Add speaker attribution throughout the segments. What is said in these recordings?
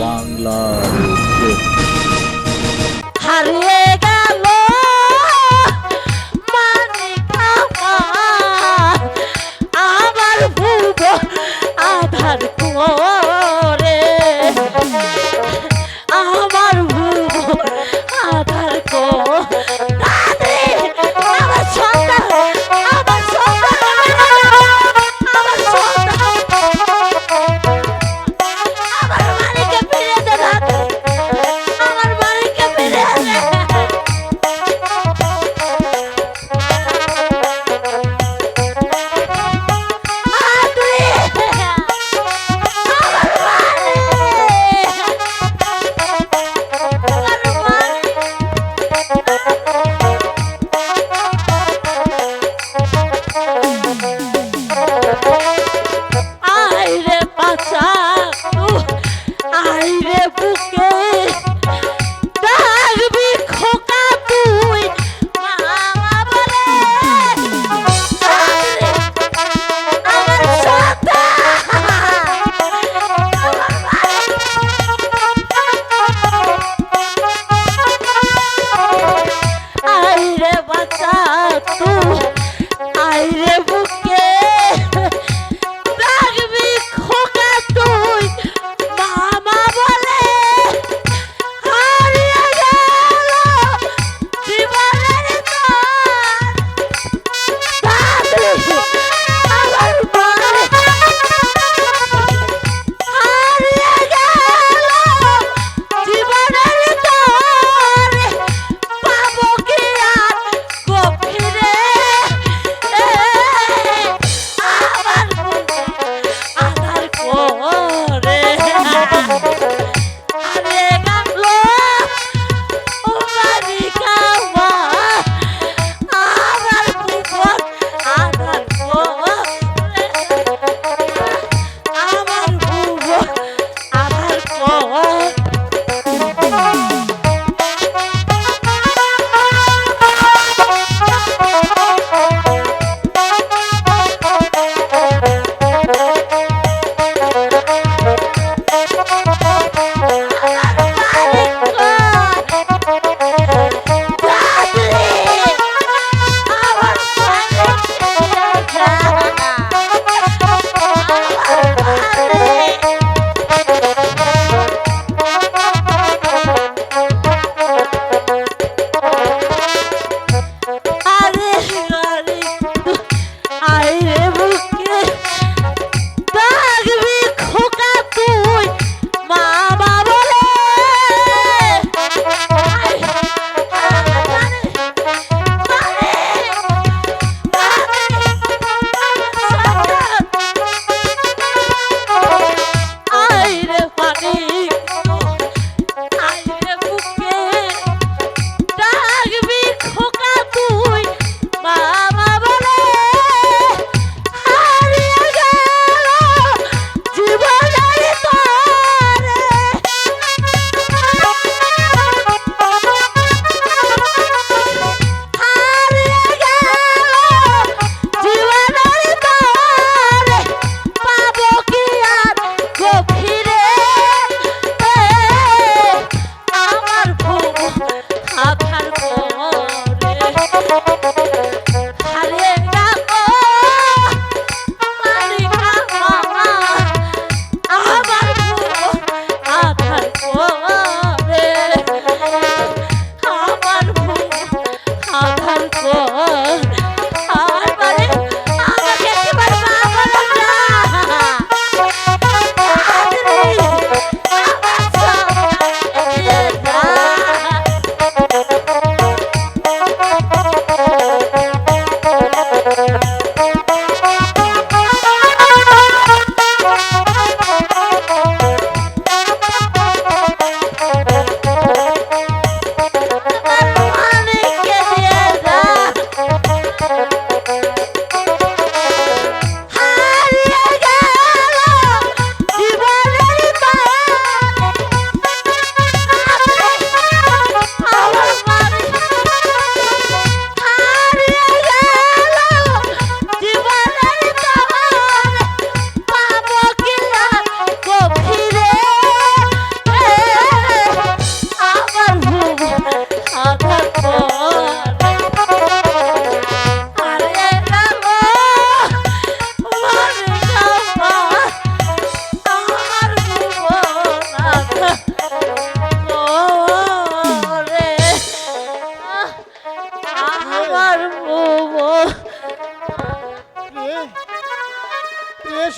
Speaker 1: বাংলার
Speaker 2: হারিয়ে Oh.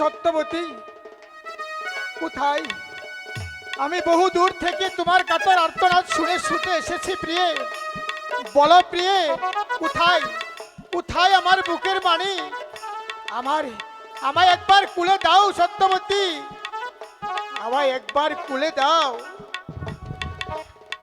Speaker 3: সত্যবতী, কোথায়? আমি বহু দূর থেকে তোমার কাতর আর্তনাদ শুনে শুতে এসেছি প্রিয়ে। বলো প্রিয়ে, কোথায়? কোথায় আমার বুকের মানি আমার, আমায় একবার কুলে দাও সত্যবতী। আমায় একবার কুলে দাও।